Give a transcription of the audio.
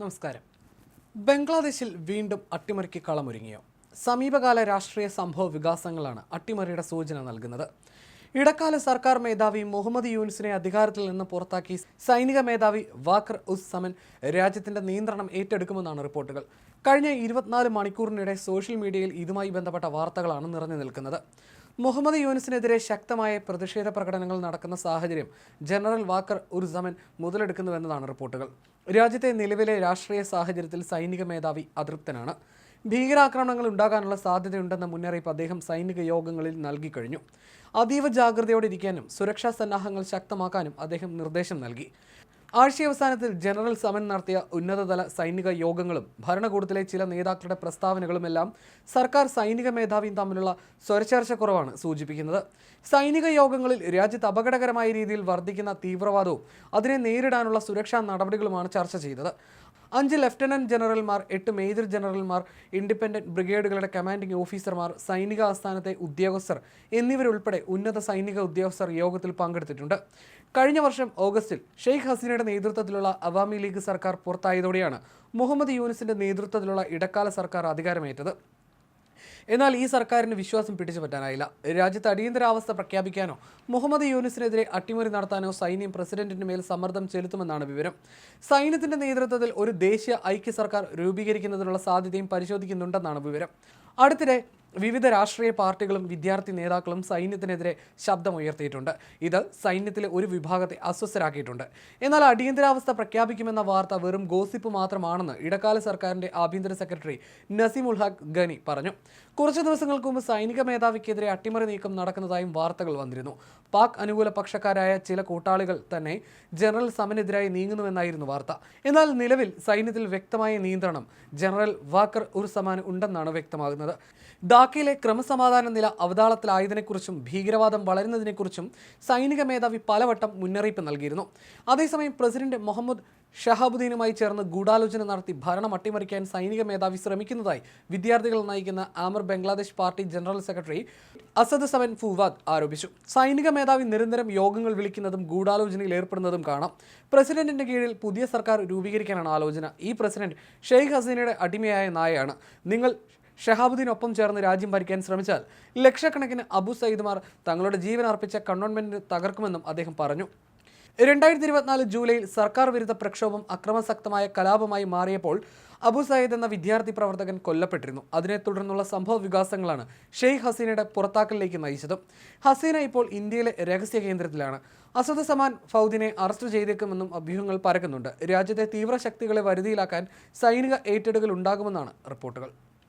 നമസ്കാരം. ബംഗ്ലാദേശിൽ വീണ്ടും അട്ടിമറിക്ക് കളമൊരുങ്ങിയോ? സമീപകാല രാഷ്ട്രീയ സംഭവ വികാസങ്ങളാണ് അട്ടിമറിയുടെ സൂചന നൽകുന്നത്. ഇടക്കാല സർക്കാർ മേധാവി മുഹമ്മദ് യൂനിസിനെ അധികാരത്തിൽ നിന്ന് പുറത്താക്കി. സൈനിക മേധാവി വാക്കർ ഉസ് സമൻ രാജ്യത്തിന്റെ നിയന്ത്രണം ഏറ്റെടുക്കുമെന്നാണ് റിപ്പോർട്ടുകൾ. കഴിഞ്ഞ ഇരുപത്തിനാല് മണിക്കൂറിനിടെ സോഷ്യൽ മീഡിയയിൽ ഇതുമായി ബന്ധപ്പെട്ട വാർത്തകളാണ് നിറഞ്ഞു നിൽക്കുന്നത്. മുഹമ്മദ് യൂനിസിനെതിരെ ശക്തമായ പ്രതിഷേധ പ്രകടനങ്ങൾ നടക്കുന്ന സാഹചര്യം ജനറൽ വാക്കർ ഉർസമൻ മുതലെടുക്കുന്നുവെന്നതാണ് റിപ്പോർട്ടുകൾ. രാജ്യത്തെ നിലവിലെ രാഷ്ട്രീയ സാഹചര്യത്തിൽ സൈനിക മേധാവി അതൃപ്തനാണ്. ഭീകരാക്രമണങ്ങൾ ഉണ്ടാകാനുള്ള സാധ്യതയുണ്ടെന്ന മുന്നറിയിപ്പ് അദ്ദേഹം സൈനിക യോഗങ്ങളിൽ നൽകിക്കഴിഞ്ഞു. അതീവ ജാഗ്രതയോടെ ഇരിക്കാനും സുരക്ഷാ സന്നാഹങ്ങൾ ശക്തമാക്കാനും അദ്ദേഹം നിർദ്ദേശം നൽകി. ആഴ്ചയവസാനത്തിൽ ജനറൽ സമൻ നടത്തിയ ഉന്നതതല സൈനിക യോഗങ്ങളും ഭരണകൂടത്തിലെ ചില നേതാക്കളുടെ പ്രസ്താവനകളുമെല്ലാം സർക്കാർ സൈനിക മേധാവിയും തമ്മിലുള്ള സ്വരച്ചേർച്ചക്കുറവാണ് സൂചിപ്പിക്കുന്നത്. സൈനിക യോഗങ്ങളിൽ രാജ്യത്ത് അപകടകരമായ രീതിയിൽ വർദ്ധിക്കുന്ന തീവ്രവാദവും അതിനെ നേരിടാനുള്ള സുരക്ഷാ നടപടികളുമാണ് ചർച്ച ചെയ്തത്. അഞ്ച് ലഫ്റ്റനന്റ് ജനറൽമാർ എട്ട് മേജർ ജനറൽമാർ ഇൻഡിപെൻഡന്റ് ബ്രിഗേഡുകളുടെ കമാൻഡിംഗ് ഓഫീസർമാർ സൈനിക ആസ്ഥാനത്തെ ഉദ്യോഗസ്ഥർ എന്നിവരുൾപ്പെടെ ഉന്നത സൈനിക ഉദ്യോഗസ്ഥർ യോഗത്തിൽ പങ്കെടുത്തിട്ടുണ്ട്. കഴിഞ്ഞ വർഷം ഓഗസ്റ്റിൽ ഷെയ്ഖ് ഹസീനയുടെ നേതൃത്വത്തിലുള്ള അവാമി ലീഗ് സർക്കാർ പുറത്തായതോടെയാണ് മുഹമ്മദ് യൂനിസിന്റെ നേതൃത്വത്തിലുള്ള ഇടക്കാല സർക്കാർ അധികാരമേറ്റത്. എന്നാൽ ഈ സർക്കാരിന് വിശ്വാസം പിടിച്ചു പറ്റാനായില്ല. രാജ്യത്ത് അടിയന്തരാവസ്ഥ പ്രഖ്യാപിക്കാനോ മുഹമ്മദ് യൂനിസിനെതിരെ അട്ടിമറി നടത്താനോ സൈന്യം പ്രസിഡന്റിന് മേൽ സമ്മർദ്ദം ചെലുത്തുമെന്നാണ് വിവരം. സൈന്യത്തിന്റെ നേതൃത്വത്തിൽ ഒരു ദേശീയ ഐക്യ സർക്കാർ രൂപീകരിക്കുന്നതിനുള്ള സാധ്യതയും പരിശോധിക്കുന്നുണ്ടെന്നാണ് വിവരം. അടുത്തിടെ വിവിധ രാഷ്ട്രീയ പാർട്ടികളും വിദ്യാർത്ഥി നേതാക്കളും സൈന്യത്തിനെതിരെ ശബ്ദമുയർത്തിയിട്ടുണ്ട്. ഇത് സൈന്യത്തിലെ ഒരു വിഭാഗത്തെ അസ്വസ്ഥരാക്കിയിട്ടുണ്ട്. എന്നാൽ അടിയന്തരാവസ്ഥ പ്രഖ്യാപിക്കുമെന്ന വാർത്ത വെറും ഗോസിപ്പ് മാത്രമാണെന്ന് ഇടക്കാല സർക്കാരിന്റെ ആഭ്യന്തര സെക്രട്ടറി നസീം ഉൽ ഹഖ് ഗനി പറഞ്ഞു. കുറച്ചു ദിവസങ്ങൾക്ക് മുമ്പ് സൈനിക മേധാവിക്കെതിരെ അട്ടിമറി നീക്കം നടക്കുന്നതായും വാർത്തകൾ വന്നിരുന്നു. പാക് അനുകൂല പക്ഷക്കാരായ ചില കൂട്ടാളികൾ തന്നെ ജനറൽ സമനെതിരായി നീങ്ങുന്നുവെന്നായിരുന്നു വാർത്ത. എന്നാൽ നിലവിൽ സൈന്യത്തിൽ വ്യക്തമായ നിയന്ത്രണം ജനറൽ വാക്കർ ഉർസമാൻ ഉണ്ടെന്നാണ് വ്യക്തമാകുന്നത്. ധാക്കയിലെ ക്രമസമാധാന നില അവതാളത്തിലായതിനെക്കുറിച്ചും ഭീകരവാദം വളരുന്നതിനെക്കുറിച്ചും സൈനിക മേധാവി പലവട്ടം മുന്നറിയിപ്പ് നൽകിയിരുന്നു. അതേസമയം പ്രസിഡന്റ് മുഹമ്മദ് ഷഹാബുദ്ദീനുമായി ചേർന്ന് ഗൂഢാലോചന നടത്തി ഭരണം അട്ടിമറിക്കാൻ സൈനിക മേധാവി ശ്രമിക്കുന്നതായി വിദ്യാർത്ഥികൾ നയിക്കുന്ന Amar Bangladesh party general secretary Asad Sawan Fuad ആരോപിച്ചു. സൈനിക മേധാവി നിരന്തരം യോഗങ്ങൾ വിളിക്കുന്നതും ഗൂഢാലോചനയിൽ ഏർപ്പെടുന്നതും കാണാം. പ്രസിഡന്റിന്റെ കീഴിൽ പുതിയ സർക്കാർ രൂപീകരിക്കാനാണ് ആലോചന. ഈ പ്രസിഡന്റ് ഷെയ്ഖ് ഹസീനയുടെ അടിമയായ നായയാണ്. നിങ്ങൾ ഷഹാബുദ്ദീനൊപ്പം ചേർന്ന് രാജ്യം ഭരിക്കാൻ ശ്രമിച്ചാൽ ലക്ഷക്കണക്കിന് അബു സയ്യിദ്മാർ തങ്ങളുടെ ജീവൻ അർപ്പിച്ച കണ്ടോൺമെന്റ് തകർക്കുമെന്നും അദ്ദേഹം പറഞ്ഞു. രണ്ടായിരത്തി ഇരുപത്തിനാല് ജൂലൈയിൽ സർക്കാർ വിരുദ്ധ പ്രക്ഷോഭം അക്രമസക്തമായ കലാപമായി മാറിയപ്പോൾ അബു സയ്യിദ് എന്ന വിദ്യാർത്ഥി പ്രവർത്തകൻ കൊല്ലപ്പെട്ടിരുന്നു. അതിനെ തുടർന്നുള്ള സംഭവ വികാസങ്ങളാണ് ഷെയ്ഖ് ഹസീനയുടെ പുറത്താക്കലിലേക്ക് നയിച്ചത്. ഹസീന ഇപ്പോൾ ഇന്ത്യയിലെ രഹസ്യ കേന്ദ്രത്തിലാണ്. അസദ് സമാൻ ഫൗദിനെ അറസ്റ്റ് ചെയ്തേക്കുമെന്നും അഭ്യൂഹങ്ങൾ പരക്കുന്നുണ്ട്. രാജ്യത്തെ തീവ്രശക്തികളെ വരുതിയിലാക്കാൻ സൈനിക ഏറ്റെടുക്കൽ ഉണ്ടാകുമെന്നാണ് റിപ്പോർട്ടുകൾ.